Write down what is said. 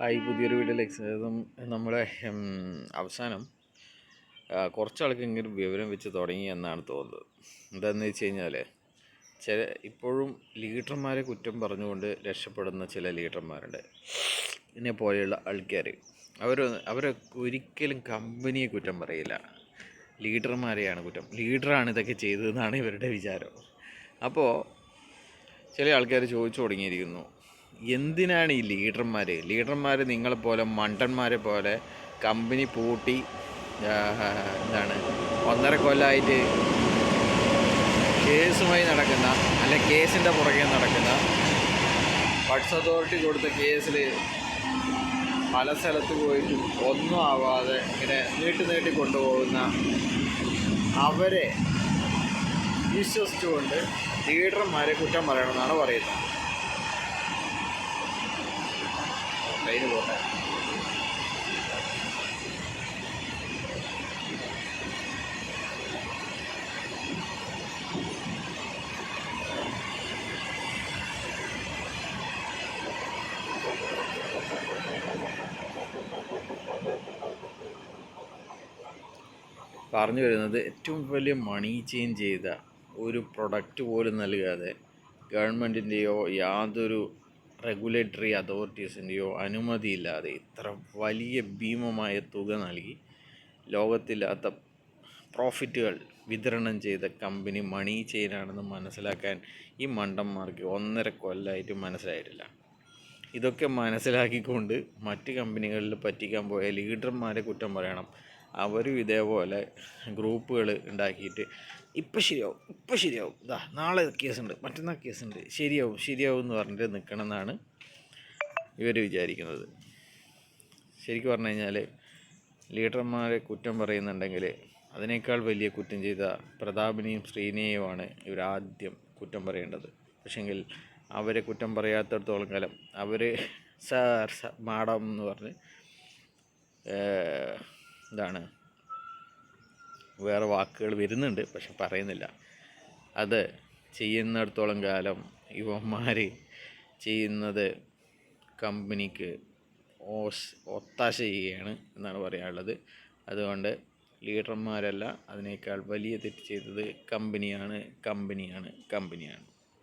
Hi പുതിയൊരു വീഡിയോയിലേക്ക് സ്വാഗതം. നമ്മുടെ അവസാനം കുറച്ചാൾക്ക് കുറച്ചാൾക്കെങ്കിലും വിവരം വെച്ച് തുടങ്ങി എന്നാണ് തോന്നുന്നത്. എന്താണെന്ന് വെച്ച് കഴിഞ്ഞാൽ ചില ഇപ്പോഴും ലീഡർമാരെ കുറ്റം പറഞ്ഞുകൊണ്ട് രക്ഷപ്പെടുന്ന ചില ലീഡർമാരുണ്ട്. ഇതിനെ പോലെയുള്ള ആൾക്കാർ അവർ അവർ ഒരിക്കലും കമ്പനിയെ കുറ്റം പറയില്ല. ലീഡർമാരെയാണ് കുറ്റം. ലീഡറാണ് ഇതൊക്കെ ചെയ്തതെന്നാണ് ഇവരുടെ വിചാരം. അപ്പോൾ ചില ആൾക്കാർ ചോദിച്ചു തുടങ്ങിയിരിക്കുന്നു. എന്തിനാണ് ഈ ലീഡർമാർ ലീഡർമാർ നിങ്ങളെപ്പോലെ മണ്ടന്മാരെ പോലെ കമ്പനി പൂട്ടി എന്താണ് ഒന്നര കൊല്ലമായിട്ട് കേസുമായി നടക്കുന്ന അല്ലെ കേസിന്റെ പുറകെ നടക്കുന്ന പട്സ് അതോറിറ്റി കൊടുത്ത കേസിൽ പല സ്ഥലത്ത് പോയിട്ടും ഒന്നും ആവാതെ ഇങ്ങനെ നീട്ടി നീട്ടി കൊണ്ടുപോകുന്ന അവരെ വിശ്വസിച്ചുകൊണ്ട് ലീഡർമാരെ കുറ്റം പറയണമെന്നാണ് പറയുന്നത്. ട്രെയിന് പോട്ടെ പറഞ്ഞു വരുന്നത് ഏറ്റവും വലിയ മണി ചേഞ്ച് ചെയ്ത ഒരു പ്രൊഡക്റ്റ് പോലും നൽകാതെ ഗവൺമെന്റിന്റെയോ യാതൊരു റെഗുലേറ്ററി അതോറിറ്റീസിന്റെയോ അനുമതിയില്ലാതെ ഇത്ര വലിയ ഭീമമായ തുക നൽകി ലോകത്തില്ലാത്ത പ്രോഫിറ്റുകൾ വിതരണം ചെയ്ത കമ്പനി മണി ചെയിനാണെന്ന് മനസ്സിലാക്കാൻ ഈ മണ്ടന്മാർക്ക് ഒന്നര കൊല്ലമായിട്ട് മനസ്സിലായിട്ടില്ല. ഇതൊക്കെ മനസ്സിലാക്കിക്കൊണ്ട് മറ്റ് കമ്പനികളിൽ പറ്റിക്കാൻ പോയ ലീഡർമാരെ കുറ്റം പറയണം. അവരും ഇതേപോലെ ഗ്രൂപ്പുകൾ ഉണ്ടാക്കിയിട്ട് ഇപ്പം ശരിയാവും ഇപ്പം ശരിയാവും. ഇതാ നാളെ കേസുണ്ട് മറ്റന്നാൾ കേസുണ്ട്. ശരിയാവും ശരിയാവും എന്ന് പറഞ്ഞിട്ട് നിൽക്കണമെന്നാണ് ഇവർ വിചാരിക്കുന്നത്. ശരിക്കും പറഞ്ഞു കഴിഞ്ഞാൽ ലീഡർമാരെ കുറ്റം പറയുന്നുണ്ടെങ്കിൽ അതിനേക്കാൾ വലിയ കുറ്റം ചെയ്ത പ്രതാപിനെയും ശ്രീനെയുമാണ് ഇവരാദ്യം കുറ്റം പറയേണ്ടത്. പക്ഷെങ്കിൽ അവരെ കുറ്റം പറയാത്തടത്തോളം കാലം അവർ സാർ മാഡം എന്ന് പറഞ്ഞ് എന്താണ് വേറെ വാക്കുകൾ വരുന്നുണ്ട് പക്ഷെ പറയുന്നില്ല. അത് ചെയ്യുന്നിടത്തോളം കാലം ഇവന്മാർ ചെയ്യുന്നത് കമ്പനിക്ക് ഓസ് ഒത്താശ ചെയ്യുകയാണ് എന്നാണ് പറയാനുള്ളത്. അതുകൊണ്ട് ലീഡർമാരല്ല അതിനേക്കാൾ വലിയ തെറ്റ് ചെയ്തത് കമ്പനിയാണ് കമ്പനിയാണ് കമ്പനിയാണ്.